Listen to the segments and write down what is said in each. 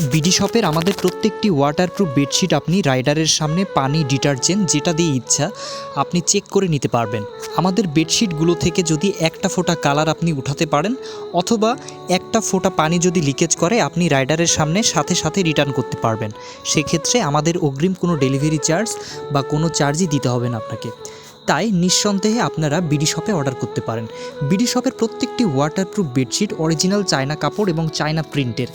BD শপের আমাদের প্রত্যেকটি ওয়াটারপ্রুফ বেডশিট আপনি রাইডারের সামনে পানি ডিটারজেন্ট যেটা দিয়ে ইচ্ছা আপনি চেক করে নিতে পারবেন। আমাদের বেডশিটগুলো থেকে যদি একটা ফোঁটা কালার আপনি উঠাতে পারেন অথবা একটা ফোঁটা পানি যদি লিকেজ করে, আপনি রাইডারের সামনে সাথে সাথে রিটার্ন করতে পারবেন। সেক্ষেত্রে আমাদের অগ্রিম কোনো ডেলিভারি চার্জ বা কোনো চার্জই দিতে হবে না আপনাকে। তাই নিঃসন্দেহে আপনারা বিডি শপে অর্ডার করতে পারেন। বিডি শপের প্রত্যেকটি ওয়াটারপ্রুফ বেডশিট অরিজিনাল চায়না কাপড় এবং চায়না প্রিন্টের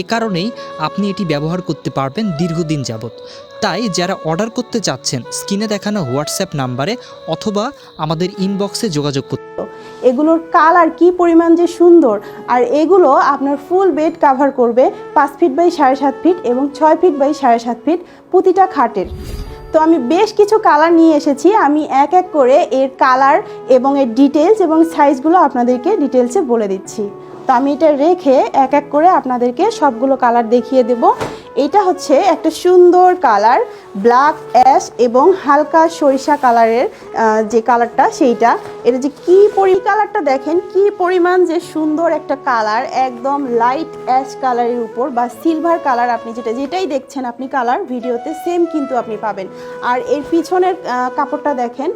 এ কারণেই আপনি এটি ব্যবহার করতে পারবেন দীর্ঘদিন যাবৎ। তাই যারা অর্ডার করতে চাচ্ছেন স্ক্রিনে দেখানো হোয়াটসঅ্যাপ নাম্বারে অথবা আমাদের ইনবক্সে যোগাযোগ করতে এগুলোর কালার কি পরিমাণ যে সুন্দর, আর এগুলো আপনার ফুল বেড কাভার করবে পাঁচ ফিট বাই সাড়ে সাত ফিট এবং ছয় ফিট বাই সাড়ে সাত ফিট প্রতিটা খাটের। তো আমি বেশ কিছু কালার নিয়ে এসেছি। আমি এক এক করে এর কালার এবং এর ডিটেলস এবং সাইজগুলো আপনাদেরকে ডিটেলসে বলে দিচ্ছি। তো আমি এটা রেখে এক এক করে আপনাদেরকে সবগুলো কালার দেখিয়ে দেব। এটা হচ্ছে একটা সুন্দর কালার ব্ল্যাক অ্যাশ এবং হালকা সরিষা কালারের যে কালারটা সেইটা। এটা যে কি পরি কালারটা দেখেন, কি পরিমাণ যে সুন্দর একটা কালার, একদম লাইট অ্যাশ কালারের উপর বা সিলভার কালার আপনি যেটা, যেটাই দেখছেন আপনি কালার, ভিডিওতে সেম কিন্তু আপনি পাবেন। আর এর পিছনের কাপড়টা দেখেন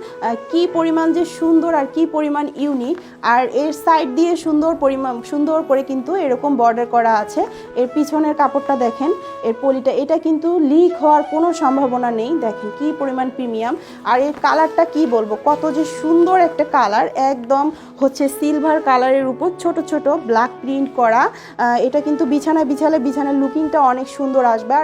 কি পরিমাণ যে সুন্দর আর কি পরিমাণ ইউনিক আর এর সাইড দিয়ে সুন্দর পরিমাণ, সুন্দর করে কিন্তু এরকম বর্ডার করা আছে। এর পিছনের কাপড়টা দেখেন, এর পলিটা, এটা কিন্তু লিক হওয়ার কোনো সম্ভাবনা নেই। দেখেন কি পরিমাণ প্রিমিয়াম। আর এর কালারটা কি বলব? কত যে সুন্দর একটা কালার। একদম হচ্ছে সিলভার কালারের উপর ছোট ছোট ব্ল্যাক প্রিন্ট করা। এটা কিন্তু বিছানা বিছালে বিছানার লুকিংটা অনেক সুন্দর আসবে।